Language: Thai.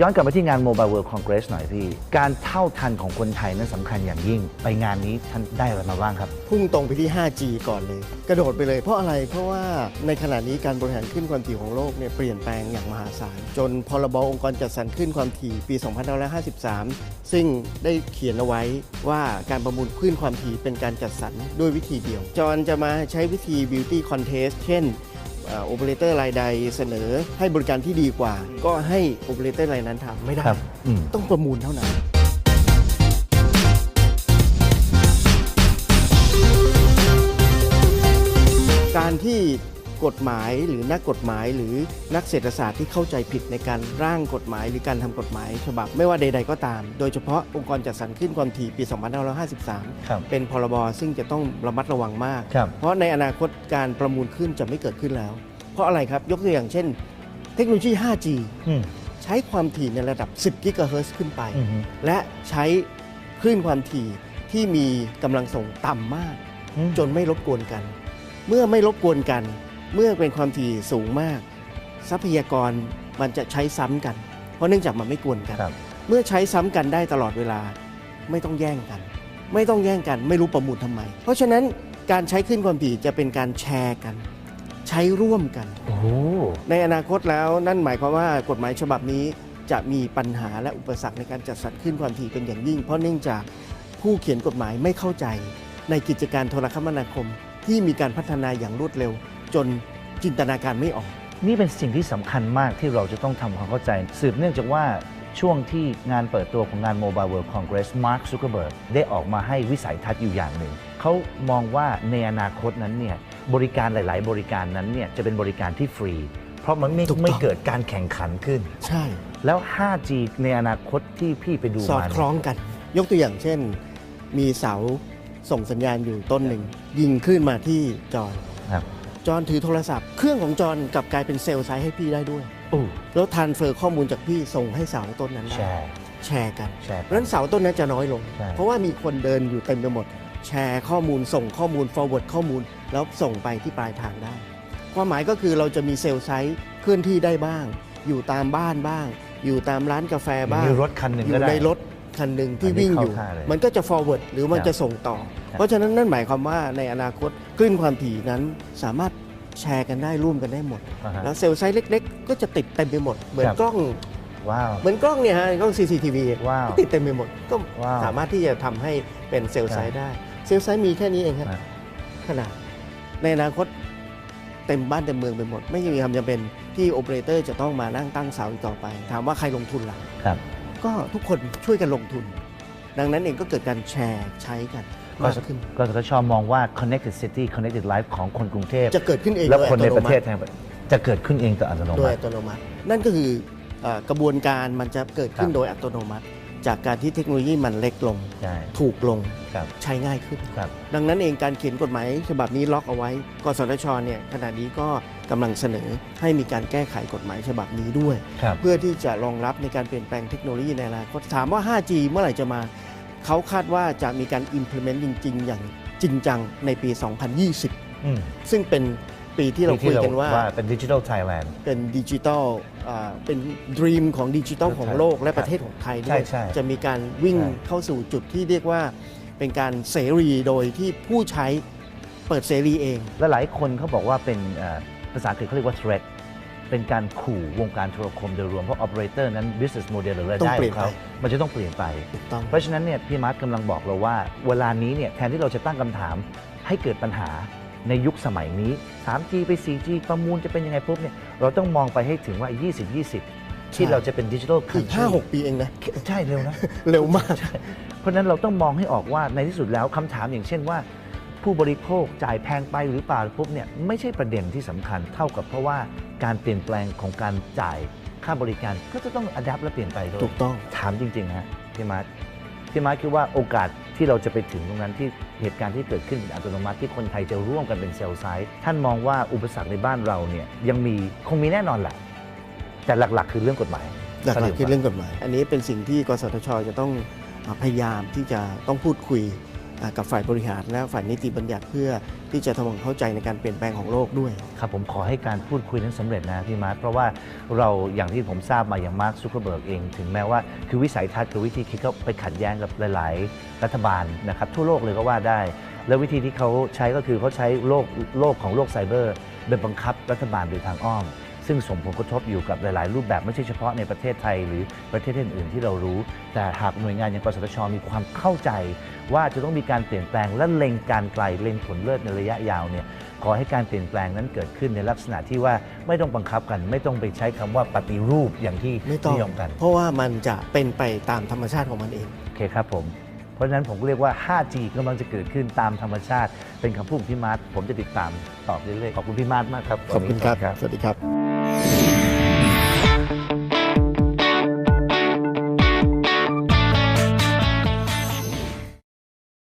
ย้อนกลับมาที่งาน Mobile World Congress หน่อยพี่ การเท่าทันของคนไทยนั้นสำคัญอย่างยิ่ง ไปงานนี้ท่านได้อะไรมาบ้างครับ พุ่งตรงไปที่ 5G ก่อนเลย กระโดดไปเลยเพราะอะไรเพราะว่าในขณะนี้การบริหารขึ้นความถี่ของโลกเนี่ยเปลี่ยนแปลงอย่างมหาศาล จนพรบองค์กรจัดสรรขึ้นความถี่ปี 2553 ซึ่งได้เขียนเอาไว้ว่าการประมูลขึ้นความถี่เป็นการจัดสรรด้วยวิธีเดียว จอนจะมาใช้วิธี beauty contest เช่น โอเปอเรเตอร์รายใดเสนอให้บริการที่ดีกว่า ก็ให้โอเปอเรเตอร์รายนั้นทำไม่ได้ ครับอืม ต้องประมูลเท่านั้น การที่ กฎหมายหรือนักกฎหมายหรือนักเศรษฐศาสตร์ที่เข้าใจผิดในการร่างกฎหมาย หรือการทำกฎหมายฉบับไม่ว่าใด ๆ ก็ตาม โดยเฉพาะองค์กรจัดสรรขึ้นความถี่ปี 2553ครับเป็นพรบซึ่งจะต้องระมัดระวังมาก เพราะในอนาคตการประมูลขึ้นจะไม่เกิดขึ้นแล้ว เพราะอะไรครับยกตัวอย่างเช่น เทคโนโลยี 5G ใช้ความถี่ในระดับ 10 กิกะเฮิรตซ์ขึ้นไป และใช้คลื่นความถี่ที่มีกำลังส่งต่ำมาก จนไม่รบกวนกัน เมื่อไม่รบกวนกัน เมื่อเป็นความถี่สูงมาก ทรัพยากรมันจะใช้ซ้ำกัน เพราะเนื่องจากมันไม่กวนกันครับเมื่อใช้ซ้ำกันได้ตลอดเวลาไม่ต้องแย่งกัน ไม่ต้องแย่งกัน ไม่รู้ประมูลทำไม เพราะฉะนั้นการใช้ขึ้นความถี่จะเป็นการแชร์กัน ใช้ร่วมกันโอ้โหในอนาคตแล้วนั่นหมายความว่ากฎหมายฉบับนี้จะมีปัญหาและอุปสรรคในการจัดสรรขึ้นความถี่เป็นอย่างยิ่ง เพราะเนื่องจากผู้เขียนกฎหมายไม่เข้าใจในกิจการโทรคมนาคมที่มีการพัฒนาอย่างรวดเร็ว จนจินตนาการไม่ออก นี่เป็นสิ่งที่สำคัญมากที่เราจะต้องทำความเข้าใจ สืบเนื่องจากว่าช่วงที่งานเปิดตัวของงาน Mobile World Congress Mark Zuckerberg ได้ออกมาให้วิสัยทัศน์อยู่อย่างหนึ่ง เขามองว่าในอนาคตนั้นเนี่ยบริการหลาย ๆ บริการนั้นเนี่ยจะเป็นบริการที่ฟรี เพราะมันไม่ถูกต้อง ไม่เกิดการแข่งขันขึ้น ใช่ แล้ว 5G ในอนาคตที่พี่ไปดูสอดมาคล้องกัน ยกตัวอย่างเช่น มีเสาส่งสัญญาณอยู่ต้นหนึ่ง ยิงขึ้นมาที่จอนครับ จอนถือโทรศัพท์ เครื่องของจอนกลับกลายเป็นเซลล์ไซต์ให้พี่ได้ด้วยโอ้แล้วทานเฟอร์ข้อมูลจากพี่ส่งให้เสาต้นนั้นแชได้ร์ แชร์กันแชร์เพราะฉะนั้นเสาต้นนั้นจะน้อยลง ใช่ เพราะว่ามีคนเดินอยู่เต็มไปหมด แชร์ข้อมูลส่งข้อมูล forward ข้อมูล แล้วส่งไปที่ปลายทางได้ ความหมายก็คือเราจะมีเซลล์ไซต์เคลื่อนที่ได้บ้าง อยู่ตามบ้านบ้าง อยู่ตามร้านกาแฟบ้าง มีรถคันหนึ่งอก็ยู่ได้ ในรถ คันหนึ่งที่อันนี้วิ่งอยู่เข้าท่าเลยมันก็จะ forward หรือมันครับจะส่งต่อครับเพราะฉะนั้นนั่นหมายความว่าในอนาคตคลื่นความถี่นั้นสามารถแชร์กันได้ร่วมกันได้หมดอ่าฮะแล้วเซลล์ไซต์เล็ก ๆ ก็จะติดเต็มไปหมด เหมือนครับกล้องว้าวเหมือนกล้องเนี่ยฮะกล้อง CCTV ว้าวติดเต็มไปหมด ก็ว้าวสามารถที่จะทำให้เป็นเซลล์ไซต์ได้ เซลล์ไซต์มีแค่นี้เองครับอะขนาดในอนาคตเต็มบ้านเต็มเมืองไปหมด ไม่มีความจำเป็นที่โอเปอเรเตอร์จะต้องมานั่งตั้งเสาอีกต่อไป ถามว่าใครลงทุนล่ะครับ ก็ทุกคนช่วยกันลงทุน ดังนั้นเองก็เกิดการแชร์ใช้กันมากขึ้น กสทชมองว่า connected city connected life ของคนกรุงเทพจะเกิดขึ้นเองและโดยคนในอัตประเทศมัติแทนจะเกิดขึ้นเองต่ออัตโนโดยมัอัติตโนมัติ นั่นก็คือเอ่อกระบวนการมันจะเกิดขึ้นครับโดยอัตโนมัติ จากการที่เทคโนโลยีมันเล็กลง ใช่ ถูกลงครับใช้ง่ายขึ้น ครับ ดังนั้นเองการเขียนกฎหมายฉบับนี้ล็อกเอาไว้ กสทชเนี่ยขณะนี้ก็กำลังเสนอให้มีการแก้ไขกฎหมายฉบับนี้ด้วย ครับ เพื่อที่จะรองรับในการเปลี่ยนแปลงเทคโนโลยีในอนาคตถามว่า 5G เมื่อไหร่จะมา เขาคาดว่าจะมีการ implement จริง ๆ อย่างจริงจังในปี 2020 อืม ซึ่งเป็น ปีที่เราคุยกันว่าเป็นดิจิทัลไทยแลนด์เป็นดิจิทัลอ่าเป็นดรีมของดิจิทัลของโลกและประเทศของไทยด้วยใช่ใช่จะมีการวิ่งใช่เข้าสู่จุดที่เรียกว่าเป็นการเสรีโดยที่ผู้ใช้เปิดเสรีเอง และหลายคนเขาบอกว่าเป็นเอ่อภาษาอังกฤษเขาเรียกว่า threat เป็นการขู่วงการโทรคมโดยรวม เพราะ operator นั้น business model หรือรายต้อได้งเปลี่ขยอนงไปเขามันจะต้องเปลี่ยนไปถูกต้องเพราะฉะนั้นเนี่ยพี่มาร์ทกำลังบอกเราว่า เวลานี้เนี่ยแทนที่เราจะตั้งคำถามให้เกิดปัญหา ในยุคสมัยนี้ 3G ไป 4G ประมูลจะเป็นยังไงปุ๊บเนี่ยเราต้องมองไปให้ถึงว่า 2020 ที่ใช่เราจะเป็นดิจิทัลอีก5-6ปีเองนะ ใช่เร็วนะ เร็วมาก เพราะฉะนั้นเราต้องมองให้ออกว่าในที่สุดแล้วคำถามอย่างเช่นว่า ผู้บริโภคจ่ายแพงไปหรือเปล่าปุ๊บเนี่ยไม่ใช่ประเด็นที่สำคัญเท่ากับเพราะว่าการเปลี่ยนแปลงของการจ่ายค่าบริการก็จะต้องอัดแอปและเปลี่ยนไปด้วยถูกต้องถามจริงๆฮะพี่มาร์ทพี่มาร์ทคิดว่าโอกาส ที่เราจะไปถึงตรงนั้นที่เหตุการณ์ที่เกิดขึ้นเป็นอัตโนมัติที่คนไทยจะร่วมกันเป็นเซลล์ไซต์ท่านมองว่าอุปสรรคในบ้านเราเนี่ยยังมีคงมีแน่นอนแหละแต่หลักๆ คือเรื่องกฎหมาย หลักๆคือเรื่องกฎหมาย อันนี้เป็นสิ่งที่กสทชจะต้องอ่าพยายามที่จะต้องพูดคุยอ่า กับฝ่ายบริหารและฝ่ายนิติบัญญัติเพื่อที่จะทำความเข้าใจในการเปลี่ยนแปลงของโลกด้วย ครับผมขอให้การพูดคุยนั้นสำเร็จนะพี่มาร์ทเพราะว่าเราอย่างที่ผมทราบมาอย่างมาร์คซูเ e อร์เบิร์กเองถึงแม้ว่าคือวิสัยทัศน์คือวิธีคิดเขาไปขัดแย้งกับหลาย ๆ รัฐบาลนะครับทั่วโลกเลยก็ว่าได้ แล้ววิธีที่เขาใช้ก็คือเขาใช้โลกโลกของโลกไซเบอร์เป็นบังคับรัฐบาลโดยทางอ้อม ซึ่งส่งผลกระทบอยู่กับหลาย ๆ รูปแบบไม่ใช่เฉพาะในประเทศไทยหรือประเทศอื่น ๆ ที่เรารู้ แต่หากหน่วยงานอย่างกสทชมีความเข้าใจ ว่าจะต้องมีการเปลี่ยนแปลงและเล็งการไกลเล็งผลเลิศในระยะยาวเนี่ยขอให้การเปลี่ยนแปลงนั้นเกิดขึ้นในลักษณะที่ว่าไม่ต้องบังคับกัน ไม่ต้องไปใช้คำว่าปฏิรูปอย่างที่ไม่ต้องนิยมกัน เพราะว่ามันจะเป็นไปตามธรรมชาติของมันเองโอเคครับผม เพราะฉะนั้นผมก็เรียกว่า 5G กำลังจะเกิดขึ้นตามธรรมชาติ เป็นคำพูดของพี่มาร์ทผมจะติดตามตอบเรื่อยๆ ขอบคุณพี่มาร์ทมากครับ ขอบคุณครับวันนี้สวัสดีครับ